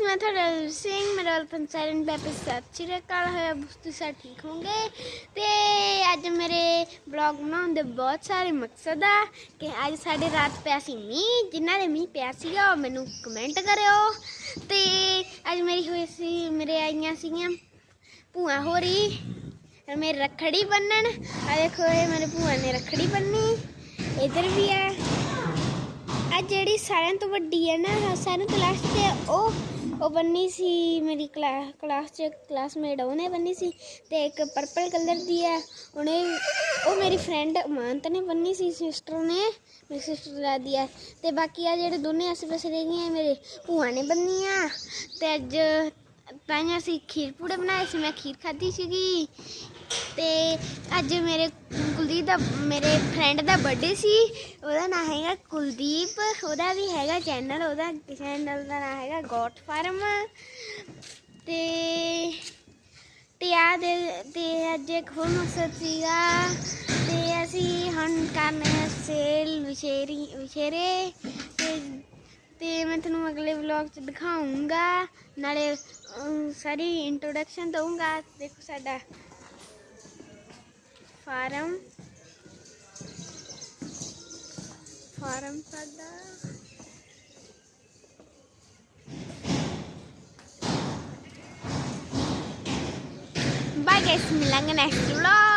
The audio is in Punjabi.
ਗਾਇਸ ਮੈਂ ਤੁਹਾਡਾ ਸਿੰਘ ਮੇਰਾ ਵੱਲ ਪੰਚਾਇਤ ਸਤਿ ਸ਼੍ਰੀ ਅਕਾਲ ਹੋਇਆ ਤੁਸੀਂ ਸਾਰੇ ਠੀਕ ਹੋਗੇ ਤੇ ਅੱਜ ਮੇਰੇ ਬਲੌਗ ਬਣਾਉਣ ਦੇ ਬਹੁਤ ਸਾਰੇ ਮਕਸਦ ਆ ਕਿ ਅੱਜ ਸਾਡੇ ਰਾਤ ਪਿਆ ਸੀ ਮੀਂਹ ਜਿਨ੍ਹਾਂ ਦੇ ਮੀਂਹ ਪਿਆ ਸੀਗਾ ਉਹ ਮੈਨੂੰ ਕਮੈਂਟ ਕਰਿਓ ਤੇ ਅੱਜ ਮੇਰੀ ਹੋਈ ਸੀ ਮੇਰੇ ਆਈਆਂ ਸੀਗੀਆਂ ਭੂਆ ਹੋਰੀ ਮੇਰੇ ਰੱਖੜੀ ਬੰਨਣ ਆ ਦੇਖੋ ਇਹ ਮੇਰੇ ਭੂਆ ਨੇ ਰੱਖੜੀ ਬੰਨੀ ਇਧਰ ਵੀ ਹੈ ਆ ਜਿਹੜੀ ਸਾਰਿਆਂ ਤੋਂ ਵੱਡੀ ਹੈ ਨਾ ਸਾਰਿਆਂ ਤੋਂ ਲਾਸਟ ਤੇ ਉਹ ਉਹ ਬੰਨੀ ਸੀ ਮੇਰੀ ਕਲਾ- ਕਲਾਸ ਚ ਕਲਾਸਮੇਟ ਉਹਨੇ ਬੰਨੀ ਸੀ ਤੇ ਇੱਕ ਪਰਪਲ ਕਲਰ ਦੀ ਹੈ ਉਹਨੇ, ਉਹ ਮੇਰੀ ਫਰੈਂਡ ਮਾਨਤ ਨੇ ਬੰਨੀ ਸੀ ਸਿਸਟਰ ਨੇ, ਮੇਰੀ ਸਿਸਟਰ ਦਾਦੀ ਹੈ ਤੇ ਬਾਕੀ ਆ ਜਿਹੜੇ ਦੋਨੇ ਆਸੇ ਪਾਸੇ ਰਹਿ ਗਈਆਂ ਮੇਰੇ ਭੂਆ ਨੇ ਬੰਨੀਆਂ। ਤੇ ਅੱਜ ਤਾਂ ਅਸੀਂ ਖੀਰ ਪੂੜੇ ਬਣਾਏ ਸੀ, ਮੈਂ ਖੀਰ ਖਾਧੀ ਸੀਗੀ। ਤੇ ਅੱਜ ਮੇਰੇ ਕੁਲਦੀਪ ਦਾ, ਮੇਰੇ ਫਰੈਂਡ ਦਾ ਬਰਥਡੇ ਸੀ। ਉਹਦਾ ਨਾਮ ਹੈਗਾ ਕੁਲਦੀਪ, ਉਹਦਾ ਵੀ ਹੈਗਾ ਚੈਨਲ ਉਹਦਾ ਚੈਨਲ ਦਾ ਨਾਮ ਹੈਗਾ ਗੋਟ ਫਾਰਮ ਤੇ ਤੇ ਆ ਦੇ, ਤੇ ਅੱਜ ਇੱਕ ਹੋਰ ਮਕਸਦ ਸੀਗਾ। ਤੇ ਅਸੀਂ ਹੁਣ ਕਰਨੇ ਸੇਲ ਵਿਸ਼ੇਰੀ, ਵਿਸ਼ੇਰੇ। ਤੇ ਤੇ ਮੈਂ ਤੁਹਾਨੂੰ ਅਗਲੇ ਵਲੌਗ 'ਚ ਦਿਖਾਉਂਗਾ ਨਾਲੇ ਅਮ, ਸਾਰੀ ਇੰਟਰੋਡਕਸ਼ਨ ਦਊਂਗਾ ਦੇਖੋ ਸਾਡਾ ਫਾਰਮ ਫਾਰਮ ਸਾਡਾ ਬਾਏ ਗਾਇਸ ਮਿਲਾਂਗੇ ਨੈਕਸਟ ਵਲੌਗ